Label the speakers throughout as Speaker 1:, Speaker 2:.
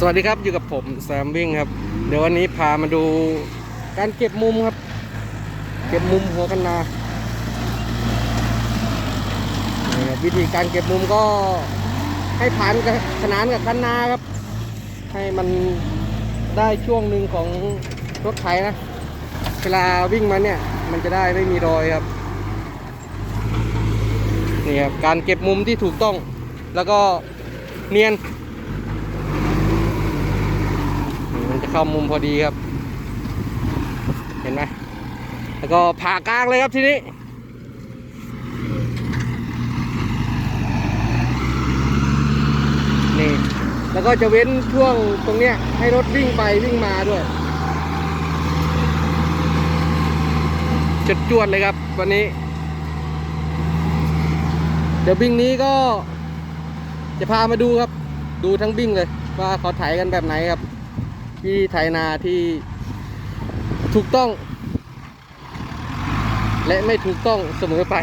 Speaker 1: สวัสดีครับอยู่กับผมแซมวิ่งครับ เดี๋ยววันนี้พามาดูการเก็บมุมครับ เก็บมุมหัวกันนานี่ครับวิธีการเก็บมุมก็ให้ผ่านกับขนานกับคันนาครับ ให้มันได้ช่วงหนึ่งของรถไถนะ เวลาวิ่งมาเนี่ย มันจะได้ไม่มีรอยครับนี่ครับการเก็บมุมที่ถูกต้อง แล้วก็เนียน มันจะ เข้ามุมพอดีครับ เห็นไหมแล้วก็ผ่ากลางเลยครับทีนี้นี่แล้วก็จะเว้นช่วงตรงเนี้ยให้รถวิ่งไปวิ่งมาด้วยจุดจวดเลยครับวันนี้ เดี๋ยววิ่งนี้ก็จะพามาดูครับ ดูทั้งวิ่งเลย ว่าเขาไถกันแบบไหนครับ ที่ไถนาที่ถูกต้อง และไม่ถูกต้องเสมอไป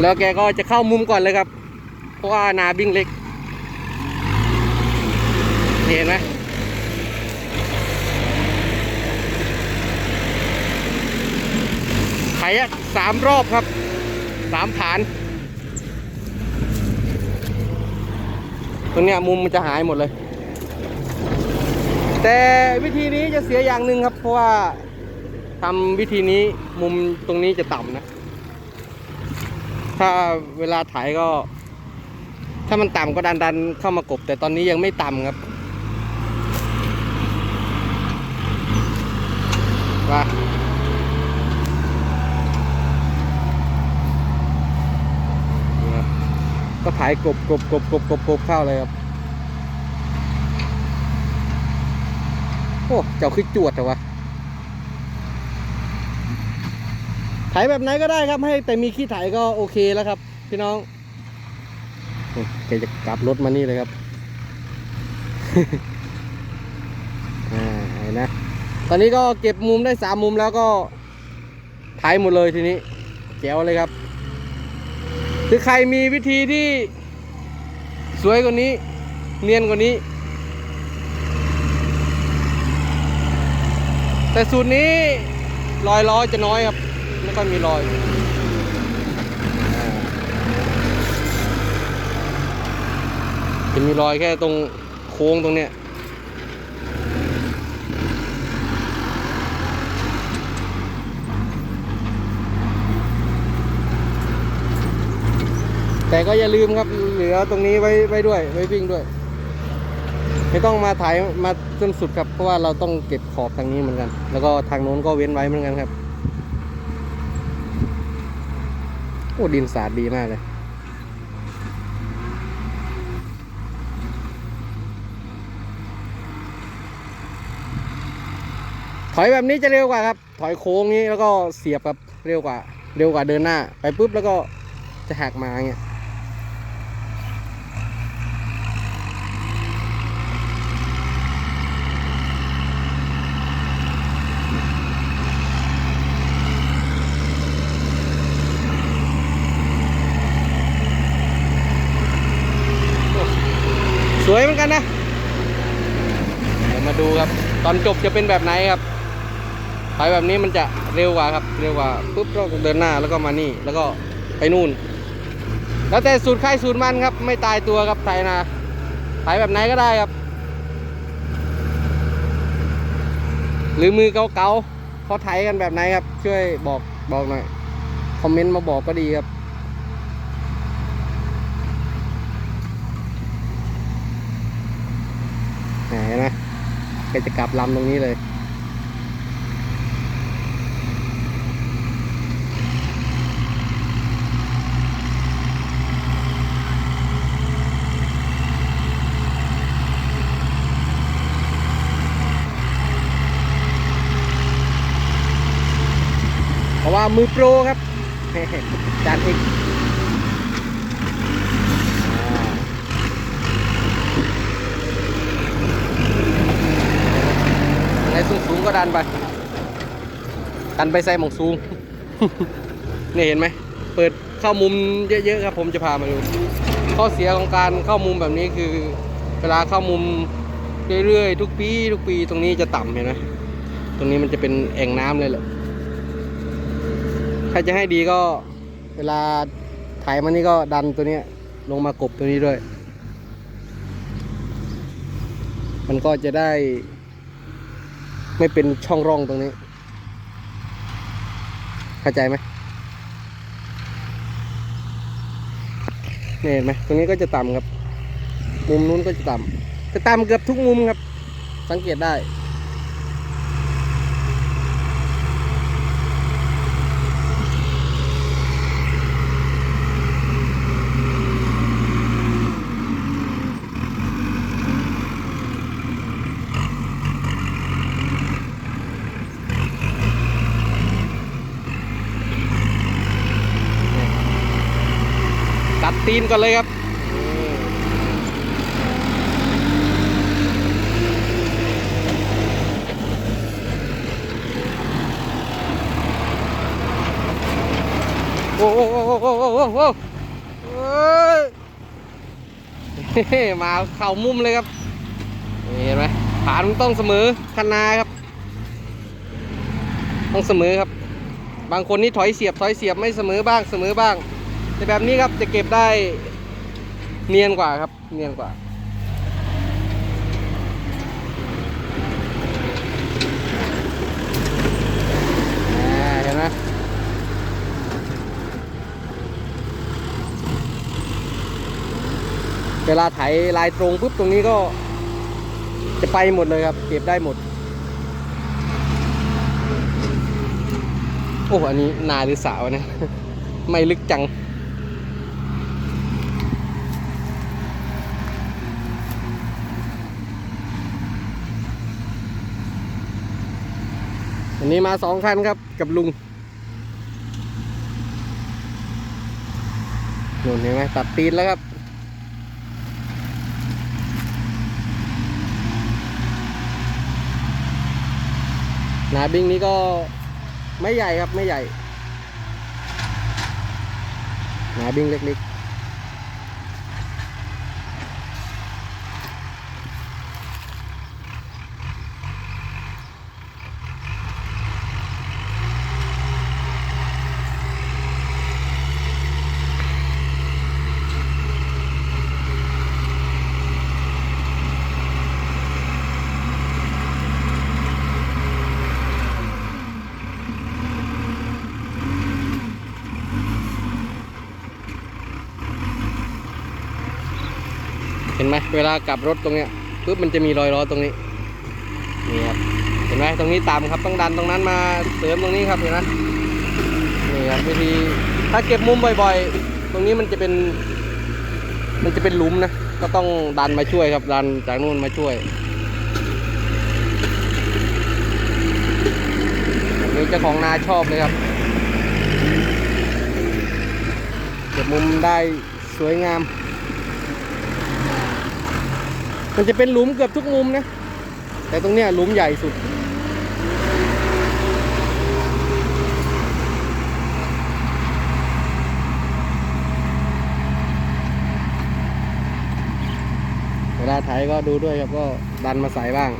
Speaker 1: แล้วแกก็จะเข้ามุมก่อนเลยครับ เพราะว่านาบิ้งเล็ก เห็นไหมไถอะสามรอบครับสามผานตรงเนี้ยมุมมันจะหายหมดเลย แต่วิธีนี้จะเสียอย่างหนึ่งครับ เพราะว่าทำวิธีนี้มุมตรงนี้จะต่ำนะ ถ้าเวลาถ่ายก็ ถ้ามันต่ำก็ดันดันเข้ามากบ แต่ตอนนี้ยังไม่ต่ำครับว่าก็ถ่ายกบกบกบกบกบกบเข้าเลยครับ โอ้ เจ้าคือจวดแต่วะไถแบบไหนก็ได้ครับ ให้แต่มีขี้ไถก็โอเคแล้วครับ พี่น้องแกจะกลับรถมานี่เลยครับอ่าเห็นนะ ตอนนี้ก็เก็บมุมได้สามมุมแล้วก็ไถหมดเลยทีนี้แจ๋วเลยครับคือใครมีวิธีที่สวยกว่านี้ เนียนกว่านี้ แต่สูตรนี้รอยล้อจะน้อยครับ ไม่ค่อยมีรอยจะมีรอยแค่ตรงโค้งตรงเนี้ยแต่ก็อย่าลืมครับ เหลือตรงนี้ไว้ไว้ด้วย ไว้วิ่งด้วย ไม่ต้องมาถ่ายมาจนสุดครับ เพราะว่าเราต้องเก็บขอบทางนี้เหมือนกัน แล้วก็ทางโน้นก็เว้นไว้เหมือนกันครับโอ้ดินสาดดีมากเลยถอยแบบนี้จะเร็วกว่าครับ ถอยโค้งนี้แล้วก็เสียบครับเร็วกว่า เร็วกว่าเดินหน้า ไปปุ๊บแล้วก็จะหักมาอย่างเงี้ย สวยเหมือนกันนะ เดี๋ยว มาดูครับ ตอนจบจะเป็นแบบไหนครับถอยแบบนี้มันจะเร็วกว่าครับ เร็วกว่าปุ๊บเราเดินหน้าแล้วก็มานี่แล้วก็ไปนู่น แล้วแต่สูตรใครสูตรมันครับ ไม่ตายตัวครับไถนาไถแบบไหนก็ได้ครับ หรือมือเกาๆเขาไถกันแบบไหนครับ ช่วยบอกบอกหน่อยคอมเมนต์มาบอกก็ดีครับไหนนะ กจะกลับลำตรงนี้เลย เพราะว่ามือโปรครับจานเอกอ่า ใน สูงสูงก็ดันไป ดันไปใส่หมองสูง นี่เห็นไหม เปิดเข้ามุมเยอะๆครับ ผมจะพามาดู ข้อเสียของการเข้ามุมแบบนี้คือ เวลาเข้ามุมเรื่อยๆ ทุกปี ทุกปีตรงนี้จะต่ำเห็นไหมตรงนี้มันจะเป็นแอ่งน้ำเลยแหละ ถ้าจะให้ดีก็เวลาถ่ายมันนี่ก็ดันตัวเนี้ยลงมากบตัวนี้ด้วย มันก็จะได้ ไม่เป็นช่องร่องตรงนี้ เข้าใจไหมนี่เห็นไหมตรงนี้ก็จะต่ำครับ มุมนู้นก็จะต่ำจะต่ำเกือบทุกมุมครับ สังเกตได้ ตีนก่อนเลยครับโอ้โหโอ้โหโอ้โหมาเข่ามุมเลยครับเห็นไหมฐานมันต้องเสมอคันนาครับ ต้องเสมอครับ บางคนนี่ถอยเสียบถอยเสียบไม่เสมอบ้างเสมอบ้าง แต่แบบนี้ครับจะเก็บได้เนียนกว่าครับ เนียนกว่าเห็นไหมเวลาไถลายตรงปุ๊บตรงนี้ก็จะไปหมดเลยครับ เก็บได้หมด โอ้อันนี้นาหรือสาวเนี่ยไม่ลึกจัง อันนี้มาสองคันครับกับลุงนู่นเห็นไหมตัดตีนแล้วครับนาบิงนี้ก็ไม่ใหญ่ครับไม่ใหญ่นาบิงเล็กๆ ไหมเวลากลับรถตรงเนี้ยปุ๊บมันจะมีรอยล้อตรงนี้นี่ครับเห็นไหมตรงนี้ต่ำครับต้องดันตรงนั้นมาเสริมตรงนี้ครับเห็นไหมนี่ครับวิธีถ้าเก็บมุมบ่อยๆ ตรงนี้มันจะเป็น มันจะเป็นหลุมนะก็ต้องดันมาช่วยครับดันจากนู่นมาช่วยนนี้เจ้าของนาชอบเลยครับ เก็บมุมได้สวยงาม มันจะเป็นหลุมเกือบทุกมุมนะ แต่ตรงเนี้ยหลุมใหญ่สุด เวลาไถก็ดูด้วยครับก็ดันมาใส่บ้าง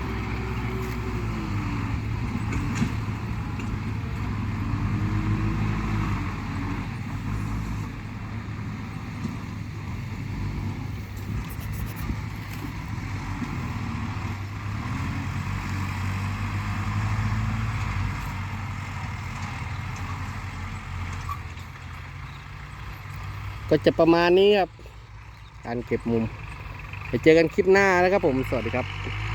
Speaker 1: ก็จะประมาณนี้ครับ การเก็บมุม ไปเจอกันคลิปหน้านะครับผม สวัสดีครับ